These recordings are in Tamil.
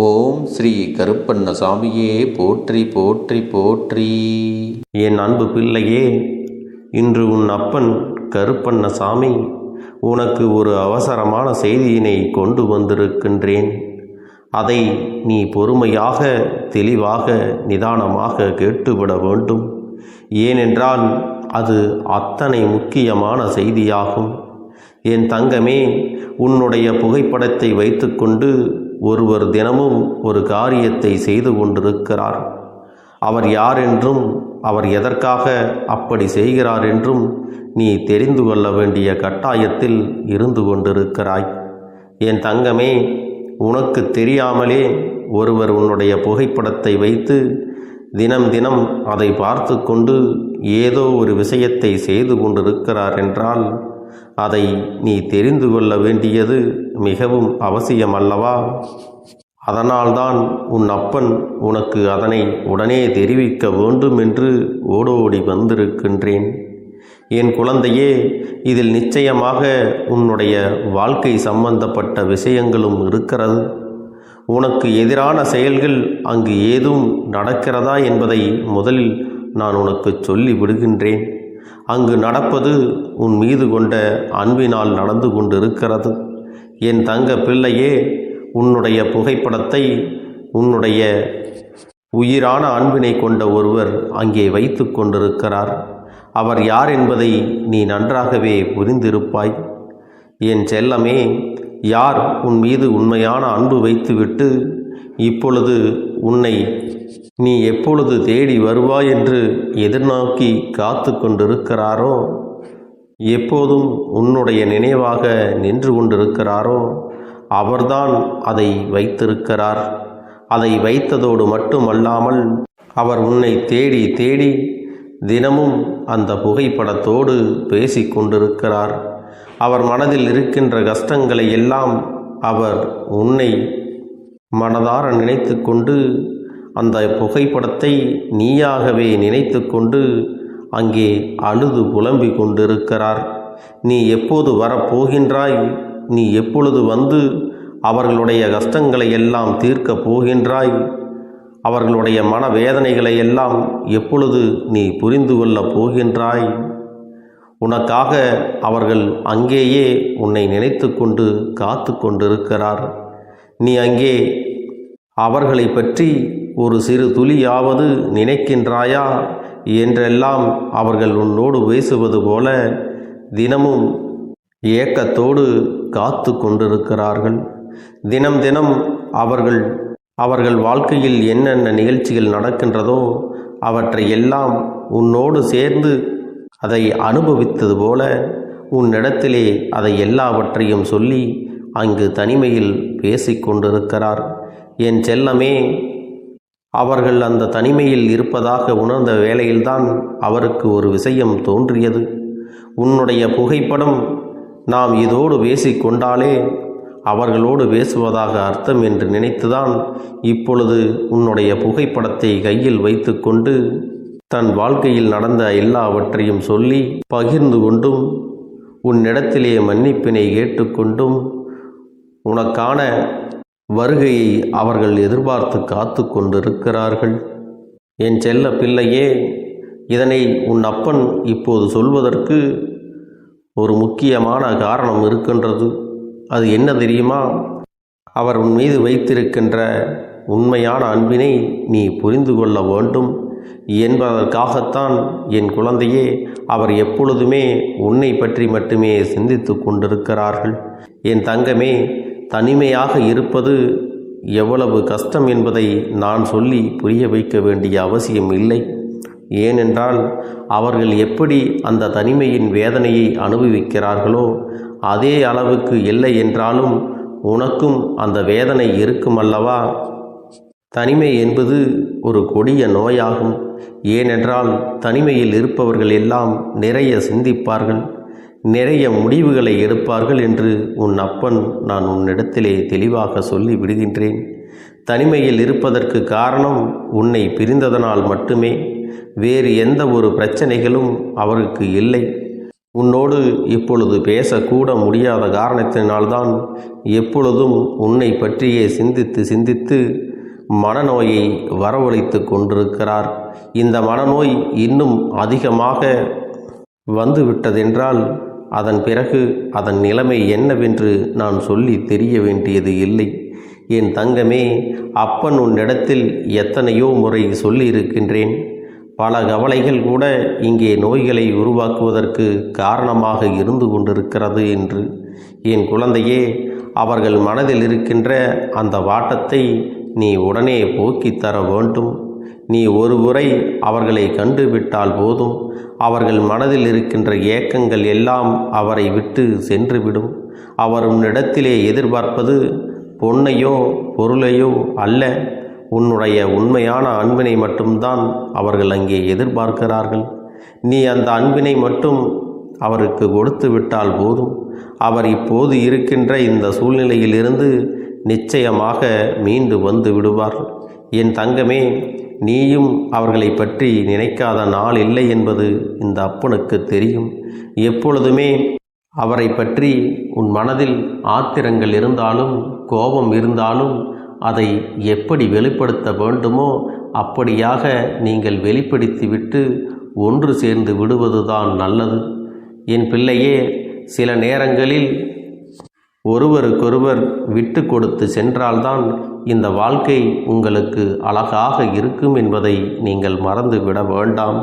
ஓம் ஸ்ரீ கருப்பண்ணசாமியே போற்றி போற்றி போற்றி. என் அன்பு பிள்ளையே இன்று உன் அப்பன் கருப்பண்ணசாமி உனக்கு ஒரு அவசரமான செய்தியினை கொண்டு வந்திருக்கின்றேன். அதை நீ பொறுமையாக தெளிவாக நிதானமாக கேட்டுவிட வேண்டும். ஏனென்றால் அது அத்தனை முக்கியமான செய்தியாகும். என் தங்கமே உன்னுடைய புகைப்படத்தை வைத்துக்கொண்டு ஒருவர் தினமும் ஒரு காரியத்தை செய்து கொண்டிருக்கிறார். அவர் யார் என்றும் அவர் எதற்காக அப்படி செய்கிறார் என்றும் நீ தெரிந்து கொள்ள வேண்டிய கட்டாயத்தில் இருந்து கொண்டிருக்கிறாய். என் தங்கமே உனக்கு தெரியாமலே ஒருவர் உன்னுடைய புகைப்படத்தை வைத்து தினம் தினம் அதை பார்த்து கொண்டு ஏதோ ஒரு விஷயத்தை செய்து கொண்டிருக்கிறார் என்றால் அதை நீ தெரிந்து கொள்ள வேண்டியது மிகவும் அவசியம் அல்லவா அதனால்தான் உன் அப்பன் உனக்கு அதனை உடனே தெரிவிக்க வேண்டும் என்று ஓடோடி வந்திருக்கின்றேன். என் குழந்தையே இதில் நிச்சயமாக உன்னுடைய வாழ்க்கை சம்பந்தப்பட்ட விஷயங்களும் இருக்கிறது. உனக்கு எதிரான செயல்கள் அங்கு ஏதும் நடக்கிறதா என்பதை முதலில் நான் உனக்கு சொல்லி விடுகின்றேன் அங்கு நடப்பது உன் மீது கொண்ட அன்பினால் நடந்து கொண்டிருக்கிறது. என் தங்க பிள்ளையே உன்னுடைய புகைப்படத்தை உன்னுடைய உயிரான அன்பினை கொண்ட ஒருவர் அங்கே வைத்து கொண்டிருக்கிறார். அவர் யார் என்பதை நீ நன்றாகவே புரிந்திருப்பாய். என் செல்லமே யார் உன் மீது உண்மையான அன்பு வைத்துவிட்டு இப்பொழுது உன்னை நீ எப்பொழுது தேடி வருவாய் என்று எதிர்நோக்கி காத்து கொண்டிருக்கிறாரோ? எப்போதும் உன்னுடைய நினைவாக நின்று கொண்டிருக்கிறாரோ? அவர்தான் அதை வைத்திருக்கிறார். அதை வைத்ததோடு மட்டுமல்லாமல் அவர் உன்னை தேடி தேடி தினமும் அந்த புகைப்படத்தோடு பேசிக் கொண்டிருக்கிறார். அவர் மனதில் இருக்கின்ற கஷ்டங்களை எல்லாம் அவர் உன்னை மனதார நினைத்து கொண்டு அந்த புகைப்படத்தை நீயாகவே நினைத்து கொண்டு அங்கே அழுது புலம்பிக் கொண்டிருக்கிறார். நீ எப்போது வரப்போகின்றாய்? நீ எப்பொழுது வந்து அவர்களுடைய கஷ்டங்களை எல்லாம் தீர்க்கப் போகின்றாய்? அவர்களுடைய மனவேதனைகளை எல்லாம் எப்பொழுது நீ புரிந்து கொள்ளப் போகின்றாய்? உனக்காக அவர்கள் அங்கேயே உன்னை நினைத்து கொண்டு காத்து கொண்டிருக்கிறார். நீ அங்கே அவர்களை பற்றி ஒரு சிறு துளியாவது நினைக்கின்றாயா? என்றெல்லாம் அவர்கள் உன்னோடு பேசுவது போல தினமும் ஏக்கத்தோடு காத்து கொண்டிருக்கிறார்கள். தினம் தினம் அவர்கள் அவர்கள் வாழ்க்கையில் என்னென்ன நிகழ்ச்சிகள் நடக்கின்றதோ அவற்றை எல்லாம் உன்னோடு சேர்ந்து அதை அனுபவித்தது போல உன்னிடத்திலே அதை எல்லாவற்றையும் சொல்லி அங்கு தனிமையில் பேசிக்கொண்டிருக்கிறார். என் செல்லமே அவர்கள் அந்த தனிமையில் இருப்பதாக உணர்ந்த வேளையில்தான் அவருக்கு ஒரு விஷயம் தோன்றியது. உன்னுடைய புகைப்படம் நாம் இதோடு பேசிக்கொண்டாலே அவர்களோடு பேசுவதாக அர்த்தம் என்று நினைத்துதான் இப்பொழுது உன்னுடைய புகைப்படத்தை கையில் வைத்துக்கொண்டு தன் வாழ்க்கையில் நடந்த எல்லாவற்றையும் சொல்லி பகிர்ந்து கொண்டும் உன்னிடத்திலே மன்னிப்பினை கேட்டுக்கொண்டும் உனக்கான வருகையை அவர்கள் எதிர்பார்த்து காத்து கொண்டிருக்கிறார்கள். என் செல்ல பிள்ளையே இதனை உன் அப்பன் இப்போது சொல்வதற்கு ஒரு முக்கியமான காரணம் இருக்கின்றது. அது என்ன தெரியுமா? அவர் உன் மீது வைத்திருக்கின்ற உண்மையான அன்பினை நீ புரிந்து கொள்ள வேண்டும். என்பதற்காகத்தான் என் குழந்தையே அவர் எப்பொழுதுமே உன்னை பற்றி மட்டுமே சிந்தித்து கொண்டிருக்கிறார்கள். என் தங்கமே தனிமையாக இருப்பது எவ்வளவு கஷ்டம் என்பதை நான் சொல்லி புரிய வைக்க வேண்டிய அவசியம் இல்லை. ஏனென்றால் அவர்கள் எப்படி அந்த தனிமையின் வேதனையை அனுபவிக்கிறார்களோ அதே அளவுக்கு இல்லை என்றாலும் உனக்கும் அந்த வேதனை இருக்கும் அல்லவா தனிமை என்பது ஒரு கொடிய நோயாகும். ஏனென்றால் தனிமையில் இருப்பவர்கள் எல்லாம் நிறைய சிந்திப்பார்கள். நிறைய முடிவுகளை எடுப்பார்கள் என்று உன் அப்பன் நான் உன்னிடத்திலே தெளிவாக சொல்லி விடுகின்றேன். தனிமையில் இருப்பதற்கு காரணம் உன்னை பிரிந்ததனால் மட்டுமே. வேறு எந்த ஒரு பிரச்சனைகளும் அவருக்கு இல்லை. உன்னோடு இப்பொழுது பேசக்கூட முடியாத காரணத்தினால்தான் எப்பொழுதும் உன்னை பற்றியே சிந்தித்து சிந்தித்து மனநோயை வரவழைத்து கொண்டிருக்கிறார். இந்த மனநோய் இன்னும் அதிகமாக வந்துவிட்டதென்றால் அதன் பிறகு அதன் நிலைமை என்னவென்று நான் சொல்லி தெரிய வேண்டியது இல்லை. என் தங்கமே அப்பன் உன்னிடத்தில் எத்தனையோ முறை சொல்லியிருக்கின்றேன். பல கவலைகள் கூட இங்கே நோய்களை உருவாக்குவதற்கு காரணமாக இருந்து கொண்டிருக்கிறது என்று. என் குழந்தையே அவர்கள் மனதில் இருக்கின்ற அந்த வாட்டத்தை நீ உடனே போக்கித் தர வேண்டும். நீ ஒரு முறை அவர்களை கண்டுவிட்டால் போதும். அவர்கள் மனதில் இருக்கின்ற ஏக்கங்கள் எல்லாம் அவரை விட்டு சென்றுவிடும். அவர் உன்னிடத்திலே எதிர்பார்ப்பது பொன்னையோ பொருளையோ அல்ல. உன்னுடைய உண்மையான அன்பினை மட்டும்தான் அவர்கள் அங்கே எதிர்பார்க்கிறார்கள். நீ அந்த அன்பினை மட்டும் அவருக்கு கொடுத்து விட்டால் போதும். அவர் இப்போது இருக்கின்ற இந்த சூழ்நிலையிலிருந்து நிச்சயமாக மீண்டு வந்து விடுவார். என் தங்கமே நீயும் அவர்களை பற்றி நினைக்காத நாள் இல்லை என்பது இந்த அப்பனுக்கு தெரியும். எப்பொழுதுமே அவரை பற்றி உன் மனதில் ஆத்திரங்கள் இருந்தாலும் கோபம் இருந்தாலும் அதை எப்படி வெளிப்படுத்த வேண்டுமோ அப்படியாக நீங்கள் வெளிப்படுத்திவிட்டு ஒன்று சேர்ந்து விடுவதுதான் நல்லது. என் பிள்ளையே சில நேரங்களில் ஒருவருக்கொருவர் விட்டு கொடுத்து சென்றால்தான் இந்த வாழ்க்கை உங்களுக்கு அழகாக இருக்கும் என்பதை நீங்கள் மறந்துவிட வேண்டாம்.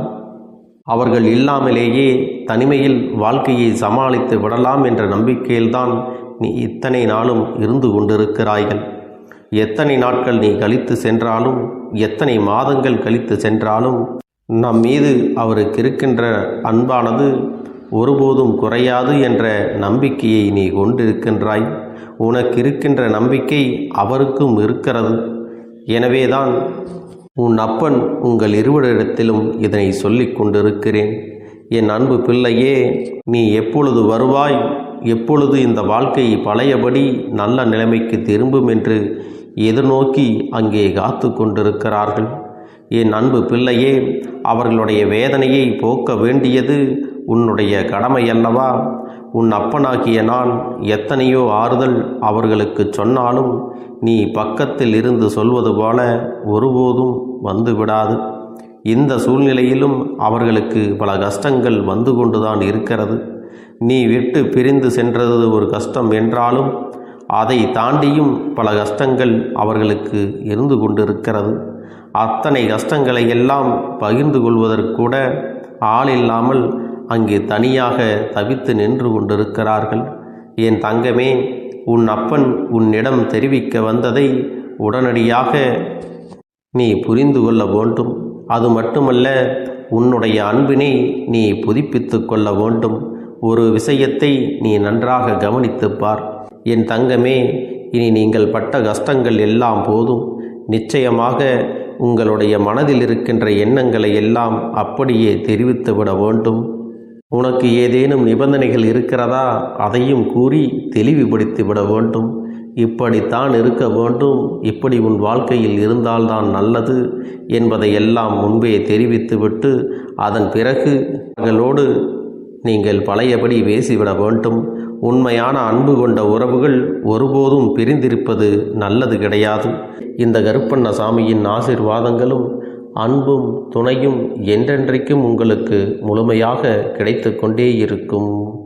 அவர்கள் இல்லாமலேயே தனிமையில் வாழ்க்கையை சமாளித்து விடலாம் என்ற நம்பிக்கையில்தான் நீ இத்தனை நாளும் இருந்து கொண்டிருக்கிறாய்கள். எத்தனை நாட்கள் நீ கழித்து சென்றாலும் எத்தனை மாதங்கள் கழித்து சென்றாலும் நம் மீது அவருக்கு இருக்கின்ற அன்பானது ஒருபோதும் குறையாது என்ற நம்பிக்கையை நீ கொண்டிருக்கின்றாய். உனக்கு இருக்கின்ற நம்பிக்கை அவருக்கும் இருக்கிறது. எனவேதான் உன் அப்பன் உங்கள் இருவரிடத்திலும் இதனை சொல்லிக் கொண்டிருக்கிறேன். என் அன்பு பிள்ளையே நீ எப்பொழுது வருவாய்? எப்பொழுது இந்த வாழ்க்கை பழையபடி நல்ல நிலைமைக்கு திரும்பும் என்று எதிர்நோக்கி அங்கே காத்து கொண்டிருக்கிறார்கள். என் அன்பு பிள்ளையே அவர்களுடைய வேதனையை போக்க வேண்டியது உன்னுடைய கடமை அல்லவா? உன் அப்பனாகிய நான் எத்தனையோ ஆறுதல் அவர்களுக்கு சொன்னாலும் நீ பக்கத்தில் இருந்து சொல்வது போல ஒருபோதும் வந்துவிடாது. இந்த சூழ்நிலையிலும் அவர்களுக்கு பல கஷ்டங்கள் வந்து கொண்டுதான் இருக்கிறது. நீ விட்டு பிரிந்து சென்றது ஒரு கஷ்டம் என்றாலும் அதை தாண்டியும் பல கஷ்டங்கள் அவர்களுக்கு இருந்து கொண்டிருக்கிறது. அத்தனை கஷ்டங்களை எல்லாம் பகிர்ந்து கொள்வதற்கூட ஆள் இல்லாமல் அங்கே தனியாக தவித்து நின்று கொண்டிருக்கிறார்கள். என் தங்கமே உன் அப்பன் உன்னிடம் தெரிவிக்க வந்ததை உடனடியாக நீ புரிந்து கொள்ள வேண்டும். அது மட்டுமல்ல உன்னுடைய அன்பினை நீ புதுப்பித்து கொள்ள வேண்டும். ஒரு விஷயத்தை நீ நன்றாக கவனித்துப் பார். என் தங்கமே இனி நீங்கள் பட்ட கஷ்டங்கள் எல்லாம் போதும். நிச்சயமாக உங்களுடைய மனதில் இருக்கின்ற எண்ணங்களை எல்லாம் அப்படியே தெரிவித்துவிட வேண்டும். உனக்கு ஏதேனும் நிபந்தனைகள் இருக்கிறதா? அதையும் கூறி தெளிவுபடுத்தி விட வேண்டும். இப்படித்தான் இருக்க வேண்டும். இப்படி உன் வாழ்க்கையில் இருந்தால்தான் நல்லது என்பதை எல்லாம் முன்பே தெரிவித்துவிட்டு அதன் பிறகு அவர்களோடு நீங்கள் பழையபடி பேசிவிட வேண்டும். உண்மையான அன்பு கொண்ட உறவுகள் ஒருபோதும் பிரிந்திருப்பது நல்லது கிடையாது. இந்த கருப்பண்ண சாமியின் ஆசிர்வாதங்களும் அன்பும் துணையும் என்றென்றைக்கும் உங்களுக்கு முழுமையாக கிடைத்து கொண்டே இருக்கும்.